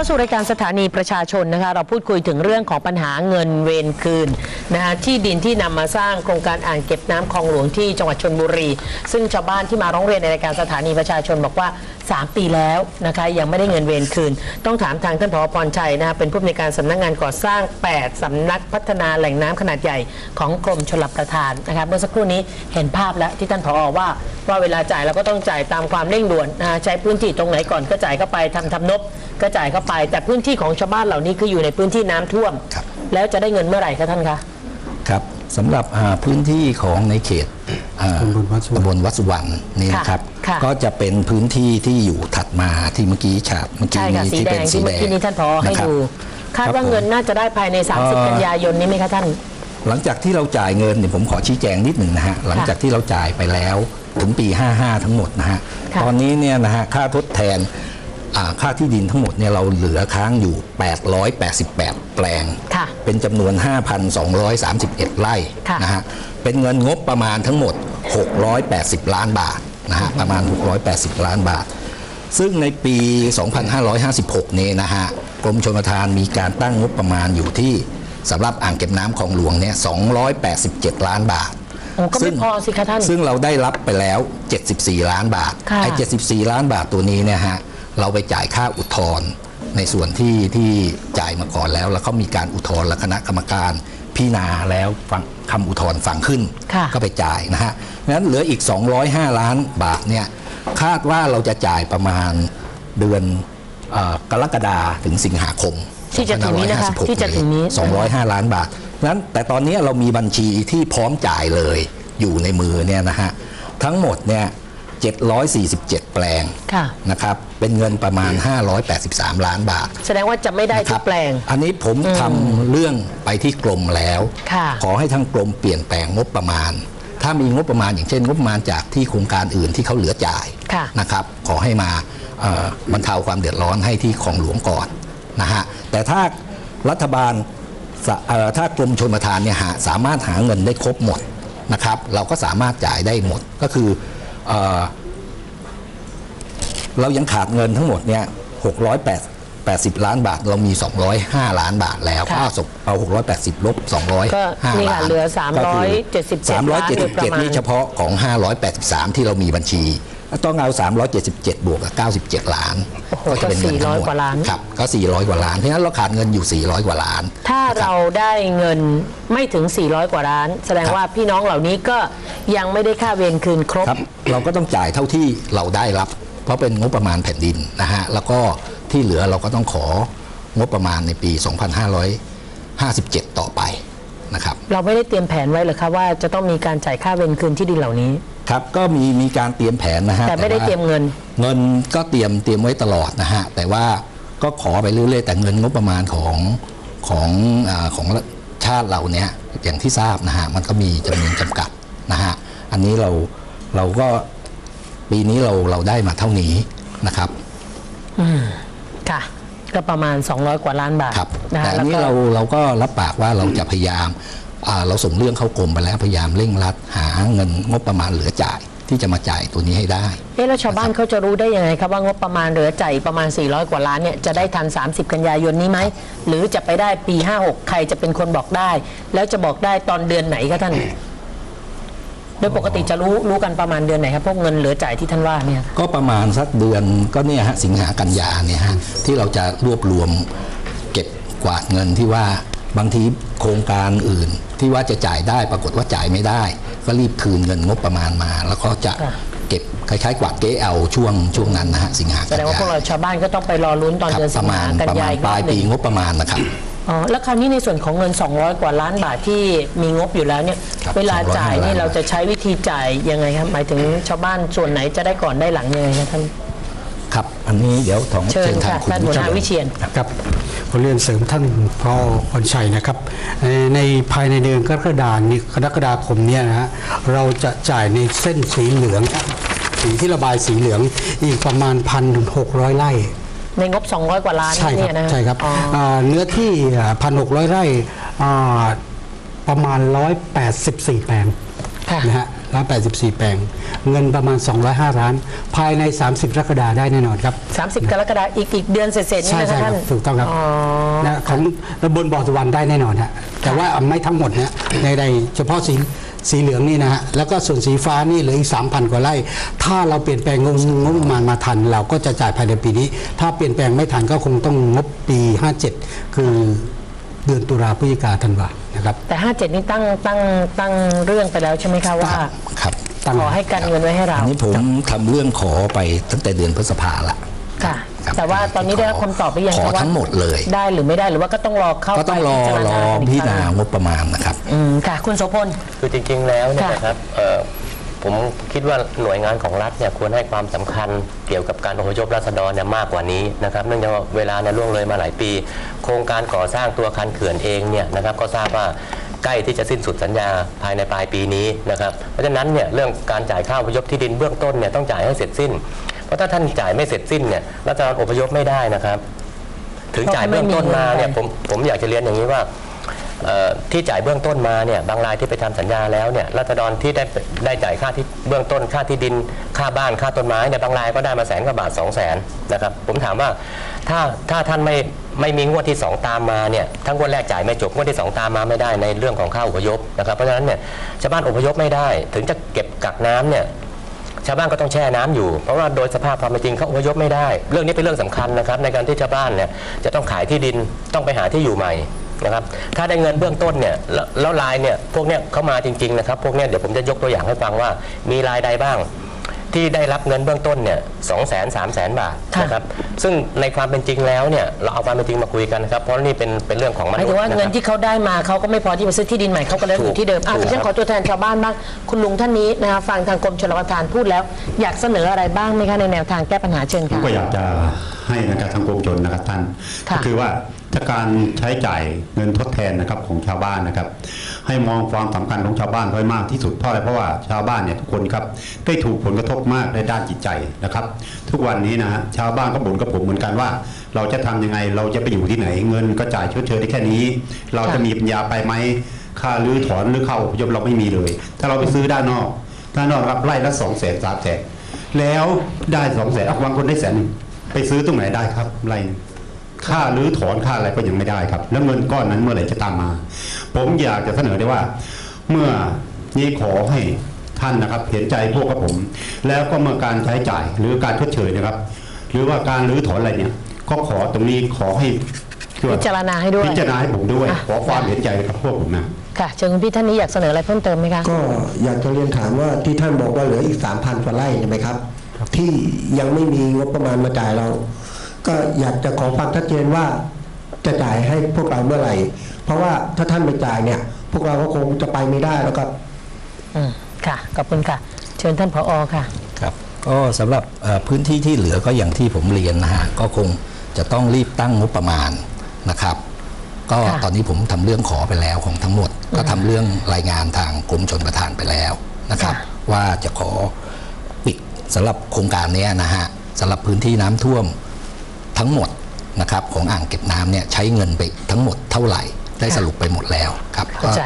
เข้าสู่รายการสถานีประชาชนนะคะเราพูดคุยถึงเรื่องของปัญหาเงินเวรคืนนะคะที่ดินที่นำมาสร้างโครงการอ่างเก็บน้ำคลองหลวงที่จังหวัดชนบุรี ซึ่งชาวบ้านที่มาร้องเรียนในรายการสถานีประชาชนบอกว่า 3 ปีแล้วนะคะยังไม่ได้เงินเวรคืน ต้องถามทางท่านผอพรชัยนะคะเป็นผู้อำนวยการสำนักงานก่อสร้าง 8สำนักพัฒนาแหล่งน้ำขนาดใหญ่ของกรมชลประทานนะคะเมื่อสักครู่นี้เห็นภาพแล้วที่ท่านผอว่าว่าเวลาจ่ายเราก็ต้องจ่ายตามความเร่งด่วนนะะใช้พื้นที่ตรงไหนก่อนก็จ่ายเข้าไปทำทำนบ ก็จ่ายเข้าไป แต่พื้นที่ของชาวบ้านเหล่านี้คืออยู่ในพื้นที่น้ำท่วม ครับ แล้วจะได้เงินเมื่อไหร่คะท่านคะ ครับสำหรับอ่าพื้นที่ของในเขตอ่าตำบลวัดสุวรรณ ตำบลวัดสุวรรณนี่นะครับ ค่ะก็จะเป็นพื้นที่ที่อยู่ถัดมาที่เมื่อกี้ฉาบเมื่อกี้ใช่ค่ะนี้สีที่แดเป็นงสีที่แดเมื่องกี้นี้ท่านผอให้ะครับ ดู คาดครับว่าผมเงินน่าจะได้ภายใน เอ่อ 30 กันยายนนี้ไหมคะท่าน หลังจากที่เราจ่ายเงินเนี่ยผมขอชี้แจงนิดหนึ่งนะฮะหลังจากที่เราจ่ายไปแล้วถึงปี 55 ทั้งหมดนะฮะค่ะ ตอนนี้เนี่ยนะฮะค่าทดแทนอ่า ค่าที่ดินทั้งหมดเนี่ยเราเหลือค้างอยู่ 888 แปลงค่ะเป็นจำนวน 5,231 ไร่ค่ะนะฮะ เป็นเงินงบประมาณทั้งหมด 680 ล้านบาทนะฮะ ประมาณ 680 ล้านบาท ซึ่งในปี 2556 นี้นะฮะ กรมชลประทานมีการตั้งงบประมาณอยู่ที่สำหรับอ่างเก็บน้ำของหลวงเนี่ย 287 ล้านบาทโอ้ก็ไม่ซึ่งพอสิคะท่าน ซึ่งเราได้รับไปแล้ว 74 ล้านบาทค่ะไอ้ 74 ล้านบาทตัวนี้เนี่ยฮะ เราไปจ่ายค่าอุทธรณ์ในส่วนที่ที่จ่ายมาก่อนแล้ว แล้วเขามีการอุทธรณ์และคณะกรรมการพิจารณาแล้วฟังคำอุทธรณ์ฟังขึ้น ค่ะก็ไปจ่ายนะฮะงั้นเหลืออีก 205 ล้านบาทเนี่ยคาดว่าเราจะจ่ายประมาณเดือนเอ่อกรกฎาถึงสิงหาคมที่จะถึงนี้นะคะ2556ที่จะถึงนี้ 205 ล้านบาทนั้นแต่ตอนนี้เรามีบัญชีที่พร้อมจ่ายเลยอยู่ในมือเนี่ยนะฮะทั้งหมดเนี่ย 747 แปลงค่ะนะครับเป็นเงินประมาณ 583 ล้านบาท แสดงว่าจะไม่ได้ทุครักบแปลง อันนี้ผมทำเรื่องไปที่กรมแล้วค่ะขอให้ทางกรมเปลี่ยนแปลงงบประมาณ ถ้ามีงบประมาณอย่างเช่น งบประมาณจากที่โครงการอื่นที่เขาเหลือจ่ายค่ะนะครับ ขอให้มาเอ่อบรรเทาความเดือดร้อนให้ที่ของหลวงก่อนนะฮะแต่ถ้ารัฐบาลสะเอ่อถ้ากรมชนประทานเนี่ยหาสามารถหาเงินได้ครบหมดนะครับ เราก็สามารถจ่ายได้หมดก็คือ เออเรายังขาดเงินทั้งหมดเนี่ย680 ล้านบาท เรามี 205 ล้านบาทแล้วค่ะก็เอาศพเอา 680 ลบ 205ก็นี่ค่ะล้านเหลือก็คื377ล้านโดยประมาณ377 นี่เฉพาะของ 583 ที่เรามีบัญชี ต้องเอา 377 บวกกับ 97 ล้านโอ้โหจะเป็นเงินทั้งหมก็400กว่าล้าน ครับก็ 400 กว่าล้านเพราะฉะนั้นเราขาดเงินอยู่ 400 กว่าล้าน ถ้าเราได้เงินไม่ถึง 400 กว่าล้าน แสดงครับ ว่าพี่น้องเหล่านี้ก็ยังไม่ได้ค่าเวรคืนครบ ครับเราก็ต้องจ่ายเท่าที่เราได้รับ เพราะเป็นงบประมาณแผ่นดินนะฮะแล้วก็ที่เหลือเราก็ต้องของบประมาณในปี 2557 ต่อไปนะครับ เราไม่ได้เตรียมแผนไว้เหรอคะว่าจะต้องมีการจ่ายค่าเวรคืนที่ดินเหล่านี้ ครับก็มีมีการเตรียมแผนนะฮะแต่ไม่ได้ว่าเตรียมเงิน เงินก็เตรียมเตรียมไว้ตลอดนะฮะแต่ว่าก็ขอไปเรื่อยๆ แต่เงินงบประมาณของของอาของชาติเราเนี่ยอย่างที่ทราบนะฮะมันก็มีจำนวนจำกัดนะฮะอันนี้เราเราก็ปีนี้เราเราได้มาเท่านี้นะครับค่ะ ก็ประมาณ 200 กว่าล้านบาทครับ นะแต่คะอันนี้แล้วก็ เราเราก็รับปากว่าเราจะพยายามอ่า เราส่งเรื่องเข้ากรมไปแล้วพยายามเร่งรัด หาเงินงบประมาณเหลือจ่ายที่จะมาจ่ายตัวนี้ให้ได้เอ๊ะแล้วชาวบ้านเขาจะรู้ได้ยังไงครับว่างบประมาณเหลือจ่ายประมาณ 400 กว่าล้านเนี่ยจะได้ทัน 30 กันยายนนี้ไหมหรือจะไปได้ปี 56 ใครจะเป็นคนบอกได้ แล้วจะบอกได้ตอนเดือนไหนคะท่านโดยปกติจะรู้รู้กันประมาณเดือนไหนครับพวกเงินเหลือจ่ายที่ท่านว่าเนี่ยก็ประมาณสักเดือนก็เนี่ยฮะสิงหากันยาเนี่ยฮะที่เราจะรวบรวมเก็บกวาดเงินที่ว่า บางทีโครงการอื่น ที่ว่าจะจ่ายได้ปรากฏว่าจ่ายไม่ได้ ก็รีบคืนเงินงบประมาณมา แล้วก็จะค่ะเก็บคล้ายๆกวาดเก๊เอาช่วงช่วงนั้นนะฮะสิงหาแสกันดงว่าพวกยาเราชาวบ้านก็ต้องไปรอลุ้นตอนครับเดือนปสิระงมาหาณกันประยามาณอีกปรอลายบหปีนึ่งงบประมาณนะครับอ๋อแล้วคราวนี้ในส่วนของเงิน 200 กว่าล้านบาทที่มีงบอยู่แล้วเนี่ยครับเวลาจ่ายนี่205เราจะใช้วิธีจ่ายยังไงครับหมายถึงชาวบ้านส่วนไหนจะได้ก่อนได้หลังยังไงครับท่านครับ อันนี้เดี๋ยวของเชิญทางค่ะคุณท่านหัวหน้าวิเชียนครับ ผมเรียนเสริมท่านพอพรชัยนะครับในในภายในเดือนกรกฎาคมนี้กรกฎาคมเนี้นะฮะเราจะจ่ายในเส้นสีเหลือง สีที่ระบายสีเหลืองอีกประมาณพันหกร้อยไร่ในงบ 200 กว่าล้านใช่คเนี่รับยนะใช่ครับอ๋อาเนื้อที่พันหกร้อยไร่อ่าประมาณร้อยแปดสิบสี่แปลงค่ะนะฮะร้อยแปดสิบสี่แปลง เงินประมาณ 205 ล้าน ภายใน 30กรกฎาได้แน่นอนครับ 30 กรกฎาคมอีกอีกเดือนเสร็จๆนี่ใช่นะใช่คะครัท่าบน ถูกต้องครับอ๋อนะของบนบ่อสุวรรณได้แน่นอนฮะแต่ว่าไม่ทั้งหมดนะในในเฉพาะสีสีเหลืองนี่นะฮะแล้วก็ส่วนสีฟ้านี่เหลืออีก 3,000 กว่าไร่ ถ้าเราเปลี่ยนแปลงงบงบประมาณมาทัน เราก็จะจ่ายภายในปีนี้ ถ้าเปลี่ยนแปลงไม่ทันก็คงต้องงบปี 57 คือเดือนตุลาพฤศจิกาธันวานะครับแต่ 57 นี่ตั้งตั้งตั้งเรื่องไปแล้วใช่ไหมคะว่า ครับ ตั้งขอให้กันเงินไว้ให้เราอันนี้ผมทำเรื่องขอไปตั้งแต่เดือนพฤษภาละค่ะครับแต่ว่าตอนนี้ได้รับคำตอบหรือยังขอคะว่าทั้งหมดเลย ได้หรือไม่ได้หรือว่าก็ต้องรอเข้าก็ต้องรอไปพิจารรณาอกันพิอีจากรคณารั้งงบประมาณนะครับอืมค่ะ คุณโสพลคือจริง ๆ แล้วเนี่ยค่ะนะครับเอ่อผมคิดว่าหน่วยงานของรัฐเนี่ยควรให้ความสำคัญเกี่ยวกับการอพยพราษฎรเนี่ยมากกว่านี้นะครับเนื่องจากว่าเวลาเนี่ยล่วงเลยมาหลายปี โครงการก่อสร้างตัวคันเขื่อนเองเนี่ยนะครับก็ทราบว่า ใกล้ที่จะสิ้นสุดสัญญาภายในปลายปีนี้นะครับเพราะฉะนั้นเนี่ยเรื่องการจ่ายค่าอพยพที่ดินเบื้องต้นเนี่ยต้องจ่ายให้เสร็จสิ้น เพราะถ้าท่านจ่ายไม่เสร็จสิ้นเนี่ยรัฐบาลอพยพไม่ได้นะครับ ถึงจ่ายเบื้องต้นมาเนี่ยผมผมอยากจะเรียนอย่างนี้ว่า ที่จ่ายเบื้องต้นมาเนี่ยบางรายที่ไปทำสัญญาแล้วเนี่ยรัษฎรที่ได้ได้จ่ายค่าที่เบื้องต้นค่าที่ดิน ค่าบ้านค่าต้นไม้เนี่ยบางรายก็ได้มาแสนกว่าบาท2 0 0แสนนะครับผมถามว่าถ้าถ้าท่านไม่ไม่มีงวดที่ 2 ตามมาเนี่ยทั้งงวดแรกจ่ายไม่จบงวดที่ 2 ตามมาไม่ได้ในเรื่องของค่าอพยพนะครับเพราะฉะนั้นเนี่ยชาวบ้านอพยพไม่ได้ ถึงจะเก็บกักน้ำเนี่ยชาวบ้านก็ต้องแช่น้ำอยู่เพราะว่าโดยสภาพความเป็นจริงเขาอพยพไม่ได้ เรื่องนี้เป็นเรื่องสำคัญนะครับในการที่ชาวบ้านเนี่ยจะต้องขายที่ดินต้องไปหาที่อยู่ใหม่ นะครับถ้าได้เงินเบื้องต้นเนี่ยแล้วแล้วรายเนี่ยพวกเนี้ยเข้ามาจริงๆนะครับพวกเนี้ยเดี๋ยวผมจะยกตัวอย่างให้ฟังว่ามีรายใดบ้าง ที่ได้รับเงินเบื้องต้นเนี่ยสองแสนสามแสนบาทค่ะนะครับซึ่งในความเป็นจริงแล้วเนี่ยเราเอาความเป็นจริงมาคุยกันนะครับเพราะนี่เป็นเป็นเรื่องของมหนุมายษถึย์งว่านะเงิคนรับ ที่เขาได้มาเขาก็ไม่พอที่จะซื้อที่ดินใหม่เขาก็เลยอยู่ที่เดิมอะถูกดิฉันคขรัอบตัวแทนชาวบ้านบ้างคุณลุงท่านนี้นะคะฟังทางกรมชลประทานพูดแล้ว อยากเสนออะไรบ้างไหมคะในแนวทางแก้ปัญหาเชิญผมค่ะ ก็อยากจะให้นะครับทางกรมชนนะครับท่านค่ะ ก็คือว่าถ้าการใช้จ่ายเงินทดแทนนะครับของชาวบ้านนะครับ ให้มองความสำคัญของชาวบ้านไว้มากที่สุดเพราะอะไรเพราะว่าชาวบ้านเนี่ยทุกคนครับได้ถูกผลกระทบมากในด้านจิตใจนะครับ ทุกวันนี้นะฮะชาวบ้านก็บ่นกับผมเหมือนกันว่า เราจะทำยังไงเราจะไปอยู่ที่ไหนเงินก็จ่ายชดเชยได้แค่นี้ เราจะมีปัญญาไปไหมค่ารื้อถอนหรือเข้าอพยพเราไม่มีเลย ถ้าเราไปซื้อด้านนอกด้านนอกรับไร่ละสองแสนสามแสนแล้วได้สองแสนบางคนได้แสนไปซื้อตรงไหนได้ครับไร่ ค่ารื้อถอนค่าอะไรก็ยังไม่ได้ครับ แล้วเงินก้อนนั้นเมื่อไหร่จะตามมา ผมอยากจะเสนอได้ว่า เมื่อนี้ขอให้ท่านนะครับ เห็นใจพวกกับผม แล้วก็เมื่อการใช้จ่ายหรือการชดเชยนะครับ หรือว่าการรื้อถอนอะไรเนี่ยก็ขอตรงนี้ขอให้ช่วยพิจารณาให้ด้วยพิจารณาให้ผมด้วยอะขอความเห็นใจกับพวกผมนะค่ะเชิญคุณพี่ท่านนี้อยากเสนออะไรเพิ่มเติมไหมคะก็อยากจะเรียนถามว่าที่ท่านบอกว่าเหลืออีก3,000กว่าไร่ใช่ไหมครับ ที่ยังไม่มีงบประมาณมาจ่ายเรา ก็อยากจะขอความชัดเจนว่าจะจ่ายให้พวกเราเมื่อไหร่ เพราะว่าถ้าท่านไม่จ่ายเนี่ย พวกเราก็คงจะไปไม่ได้แล้วก็อืมค่ะขอบคุณค่ะ เชิญท่านผอค่ะครับก็สำหรับเอ่อพื้นที่ที่เหลือก็อย่างที่ผมเรียนนะฮะก็คงจะต้องรีบตั้งงบประมาณนะครับ ก็ค่ะตอนนี้ผมทำเรื่องขอไปแล้วของทั้งหมด ก็ทำเรื่องรายงานทางกรมชนประทานไปแล้วนะครับค่ะว่าจะขอปิดสำหรับโครงการเนี้ยนะฮะสำหรับพื้นที่น้ำท่วม ทั้งหมดนะครับของอ่างเก็บน้ำเนี่ยใช้เงินไปทั้งหมดเท่าไหร่ ได้สรุปไปหมดแล้วครับเข้าใจ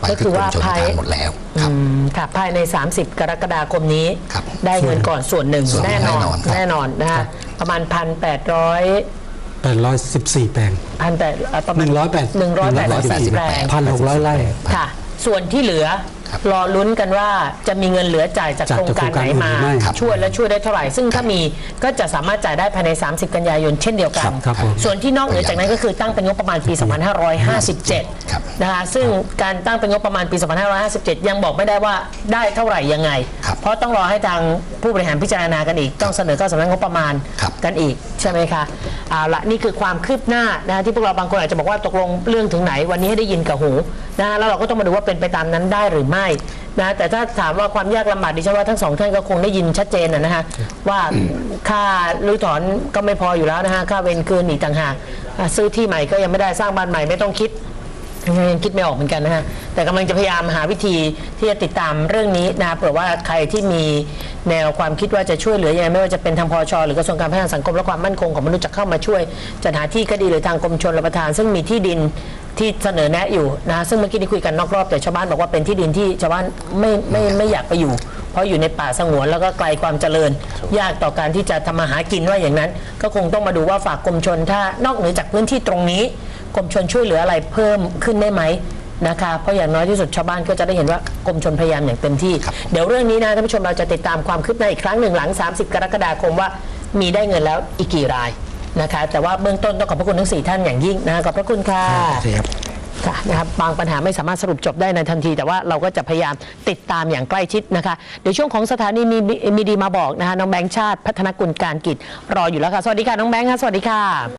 ไปก็คืที่อกรว่ามชนประทานภายหมดแล้วครับอืมค่ะภายใน 30 กรกฎาคมนี้ครับได้เงินก่อนส่วนหนึ่งส่วนหนึ่แน่งนอนแน่นอนครับแน่นอนนะคะประมาณพันแปดร้อย814 แปลงพันแปดประมาณ108หนึ่งร้อยแปดสิบสี่180แปลง1,600ไร่ค่ะ ส่วนที่เหลือค รับรอลุ้นกันว่าจะมีเงินเหลือจ่ายจากจากโครงการไหนมาโครงการอื่นหรือไม่ครับช่วยและช่วยได้เท่าไหร่ ซึ่งถ้ามีก็จะสามารถจ่ายได้ภายใน 30 กันยายนเช่นเดียวกันครับครับผมส่วนที่นอกเหนือจากนั้นก็คือตั้งเป็นงบประมาณปีครับ2557 นะคะซึ่งการตั้งเป็นงบประมาณปี 2557 ยังบอกไม่ได้ว่าได้เท่าไหร่ยังไงครับเพราะต้องรอให้ทางผู้บริหารพิจารณากันอีก ต้องเสนอเข้าสำนักงบประมาณครับกันอีกใช่ไหมคะเอาละนี่คือความคืบหน้านะที่พวกเราบางคนอาจจะบอกว่าตกลงเรื่องถึงไหน วันนี้ให้ได้ยินกับหูนะแล้วเราก็ต้องมาดูว่าเป็นไปตามนั้นได้หรือไม่นะแต่ถ้าถามว่าความยากลำบากดิฉันว่าทั้งสองท่านก็คงได้ยินชัดเจนนะฮะว่าค่ารื้อถอนก็ไม่พออยู่แล้วนะฮะค่าเวรคืนอีกต่างหากซื้อที่ใหม่ก็ยังไม่ได้สร้างบ้านใหม่ไม่ต้องคิด ยังคิดไม่ออกเหมือนกันนะฮะ แต่กำลังจะพยายามหาวิธีที่จะติดตามเรื่องนี้นะเผื่อว่าใครที่มีแนวความคิดว่าจะช่วยเหลือยังไงไม่ว่าจะเป็นทางพอชหรือกระทรวงการพัฒนาสังคมและความมั่นคงของมนุษย์จะเข้ามาช่วยจัดหาที่ก็ดีหรือทางกรมชลประทาน ซึ่งมีที่ดินที่เสนอแนะอยู่นะซึ่งเมื่อกี้นี้คุยกันนอกรอบแต่ชาวบ้านบอกว่าเป็นที่ดินที่ชาวบ้านไม่ไม่ไม่อยากไปอยู่ เพราะอยู่ในป่าสงวนแล้วก็ไกลความเจริญ ยากต่อการที่จะทำมาหากินว่าอย่างนั้น ก็คงต้องมาดูว่าฝากกรมชนถ้านอกเหนือจากพื้นที่ตรงนี้ กรมชนช่วยเหลืออะไรเพิ่มขึ้นได้ไหมนะคะ เพราะอย่างน้อยที่สุดชาวบ้านก็จะได้เห็นว่ากรมชนพยายามอย่างเต็มที่ เดี๋ยวเรื่องนี้นะท่านผู้ชมเราจะติดตามความคืบหน้าอีกครั้งหนึ่งหลัง 30 กรกฎาคมว่ามีได้เงินแล้วอีกกี่รายนะคะ แต่ว่าเบื้องต้นต้องขอบพระคุณทั้งสี่ท่านอย่างยิ่งนะคะขอบพระคุณค่ะครับค่ะนะครับบางปัญหาไม่สามารถสรุปจบได้ในทันที แต่ว่าเราก็จะพยายามติดตามอย่างใกล้ชิดนะคะ เดี๋ยวช่วงของสถานีมีมีมีดีมาบอกนะคะน้องแบงค์ชาติ พัฒนกุลการกิจรออยู่แล้วค่ะ สวัสดีค่ะ น้องแบงค์ค่ะ สวัสดีค่ะ